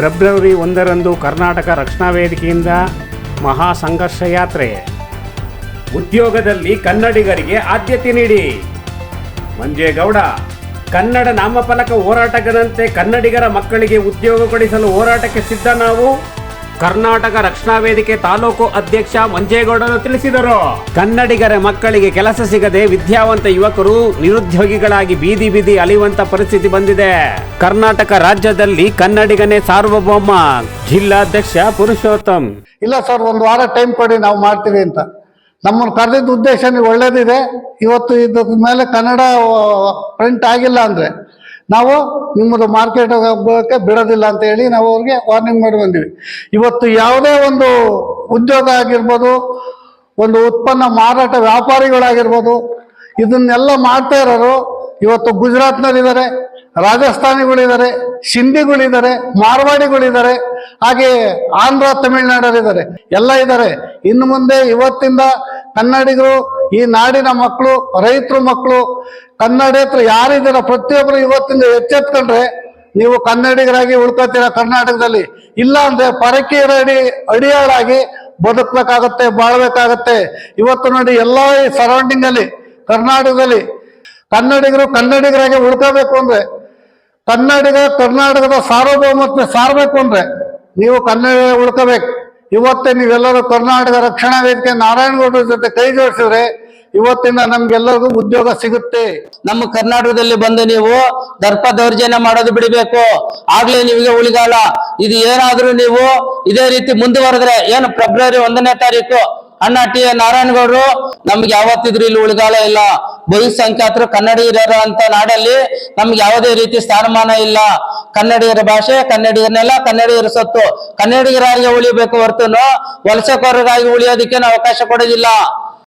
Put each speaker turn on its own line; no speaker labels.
February ಒಂದರಂದು ಕರ್ನಾಟಕ ರಕ್ಷಣಾ ವೇದಿಕೆಯಿಂದ ಮಹಾ ಸಂಘರ್ಷ ಯಾತ್ರೆ ಉದ್ಯೋಗದಲ್ಲಿ ಕನ್ನಡಿಗರಿಗೆ ಆದ್ಯತೆ ನೀಡಿ. ಮಂಜೇಗೌಡ, ಕನ್ನಡ ನಾಮಫಲಕ ಹೋರಾಟಗಾರಂತೆ ಕನ್ನಡಿಗರ ಮಕ್ಕಳಿಗೆ ಉದ್ಯೋಗ ಕೊಡಿಸಲು ಹೋರಾಟಕ್ಕೆ ಸಿದ್ಧ ನಾವು. ಕರ್ನಾಟಕ ರಕ್ಷಣಾ ವೇದಿಕೆ ತಾಲೂಕು ಅಧ್ಯಕ್ಷ ಮಂಜೇಗೌಡರು ತಿಳಿಸಿದರು. ಕನ್ನಡಿಗರ ಮಕ್ಕಳಿಗೆ ಕೆಲಸ ಸಿಗದೆ ವಿದ್ಯಾವಂತ ಯುವಕರು ನಿರುದ್ಯೋಗಿಗಳಾಗಿ ಬೀದಿ ಬೀದಿ ಅಲಿಯುವಂತ ಪರಿಸ್ಥಿತಿ ಬಂದಿದೆ. ಕರ್ನಾಟಕ ರಾಜ್ಯದಲ್ಲಿ ಕನ್ನಡಿಗನೇ ಸಾರ್ವಭೌಮ. ಜಿಲ್ಲಾಧ್ಯಕ್ಷ ಪುರುಷೋತ್ತಮ್.
ಇಲ್ಲ ಸರ್, ಒಂದು ವಾರ ಟೈಮ್ ಕೊಡಿ, ನಾವು ಮಾಡ್ತೀವಿ ಅಂತ. ನಮ್ಮನ್ನು ಕರೆದಿದ್ದ ಉದ್ದೇಶ ನೀವು ಒಳ್ಳೇದಿದೆ. ಇವತ್ತು ಇದ್ರ ಮೇಲೆ ಕನ್ನಡ ಪ್ರಿಂಟ್ ಆಗಿಲ್ಲ ಅಂದ್ರೆ. ನಾವು ನಿಮ್ಮದು ಮಾರ್ಕೆಟ್ ಹೋಗೋಕ್ಕೆ ಬಿಡೋದಿಲ್ಲ ಅಂತ ಹೇಳಿ ನಾವು ಅವ್ರಿಗೆ ವಾರ್ನಿಂಗ್ ಮಾಡಿ ಬಂದಿವಿ. ಇವತ್ತು ಯಾವುದೇ ಒಂದು ಉದ್ಯೋಗ ಆಗಿರ್ಬೋದು, ಒಂದು ಉತ್ಪನ್ನ ಮಾರಾಟ ವ್ಯಾಪಾರಿಗಳಾಗಿರ್ಬೋದು, ಇದನ್ನೆಲ್ಲ ಮಾಡ್ತಾ ಇರೋರು ಇವತ್ತು ಗುಜರಾತ್ನಲ್ಲಿದ್ದಾರೆ, ರಾಜಸ್ಥಾನಿಗಳಿದ್ದಾರೆ, ಸಿಂಧಿಗಳಿದ್ದಾರೆ, ಮಾರ್ವಾಡಿಗಳಿದ್ದಾರೆ, ಹಾಗೆ ಆಂಧ್ರ ತಮಿಳ್ನಾಡಲ್ಲಿದ್ದಾರೆ. ಎಲ್ಲ ಇದ್ದಾರೆ. ಇನ್ನು ಮುಂದೆ ಇವತ್ತಿಂದ ಕನ್ನಡಿಗರು, ಈ ನಾಡಿನ ಮಕ್ಕಳು, ರೈತರು ಮಕ್ಕಳು, ಕನ್ನಡೇತರ ಯಾರಿದ್ದೀರ ಪ್ರತಿಯೊಬ್ಬರು ಇವತ್ತಿಂದ ಎಚ್ಚೆತ್ಕೊಂಡ್ರೆ ನೀವು ಕನ್ನಡಿಗರಾಗಿ ಉಳ್ಕೋತೀರ ಕರ್ನಾಟಕದಲ್ಲಿ. ಇಲ್ಲ ಅಂದ್ರೆ ಪರಕೀಯರ ಅಡಿ, ಅಡಿಯಾಳಾಗಿ ಬದುಕಬೇಕಾಗತ್ತೆ, ಬಾಳ್ಬೇಕಾಗತ್ತೆ. ಇವತ್ತು ನೋಡಿ ಎಲ್ಲ ಈ ಸರೌಂಡಿಂಗ್ ಅಲ್ಲಿ ಕರ್ನಾಟಕದಲ್ಲಿ ಕನ್ನಡಿಗರು ಕನ್ನಡಿಗರಾಗಿ ಉಳ್ಕೋಬೇಕು ಅಂದ್ರೆ, ಕನ್ನಡಿಗ ಕರ್ನಾಟಕದ ಸಾರ್ವಭೌಮತ್ವ ಸಾರಬೇಕು ಅಂದ್ರೆ, ನೀವು ಕನ್ನಡ ಉಳ್ಕೋಬೇಕು. ಇವತ್ತೇ ನೀವೆಲ್ಲರೂ ಕರ್ನಾಟಕ ರಕ್ಷಣಾ ವೇದಿಕೆ ನಾರಾಯಣಗೌಡರ ಜೊತೆ ಕೈ ಜೋಡಿಸಿದ್ರೆ ಇವತ್ತಿಂದ ನಮ್ಗೆಲ್ಲರಿಗೂ ಉದ್ಯೋಗ ಸಿಗುತ್ತೆ.
ನಮ್ಮ ಕರ್ನಾಟಕದಲ್ಲಿ ಬಂದು ನೀವು ದರ್ಪ ದೌರ್ಜನ್ಯ ಮಾಡೋದು ಬಿಡಬೇಕು. ಆಗ್ಲೇ ನಿಮಗೆ ಉಳಿಗಾಲ ಇದು ಏನಾದ್ರೂ ನೀವು ಇದೇ ರೀತಿ ಮುಂದುವರೆದ್ರೆ ಏನು ಫೆಬ್ರವರಿ ಒಂದನೇ ತಾರೀಕು? ಅಣ್ಣ ಟಿ ಎ ನಾರಾಯಣಗೌಡರು, ನಮ್ಗೆ ಯಾವತ್ತಿದ್ರು ಇಲ್ಲಿ ಉಳಿಗಾಲ ಇಲ್ಲ. ಬಹುಸಂಖ್ಯಾತರು ಕನ್ನಡಿಗರ ಅಂತ ನಾಡಲ್ಲಿ ನಮ್ಗೆ ಯಾವುದೇ ರೀತಿ ಸ್ಥಾನಮಾನ ಇಲ್ಲ. ಕನ್ನಡಿಗರ ಭಾಷೆ ಕನ್ನಡಿಗರನ್ನೆಲ್ಲ ಕನ್ನಡಿಗರ ಸತ್ತು. ಕನ್ನಡಿಗರಾಗಿ ಉಳಿಬೇಕು ಹೊರತು ವಲಸೆಕೋರರಾಗಿ ಉಳಿಯೋದಿಕ್ಕೆ ಅವಕಾಶ ಕೊಡೋದಿಲ್ಲ.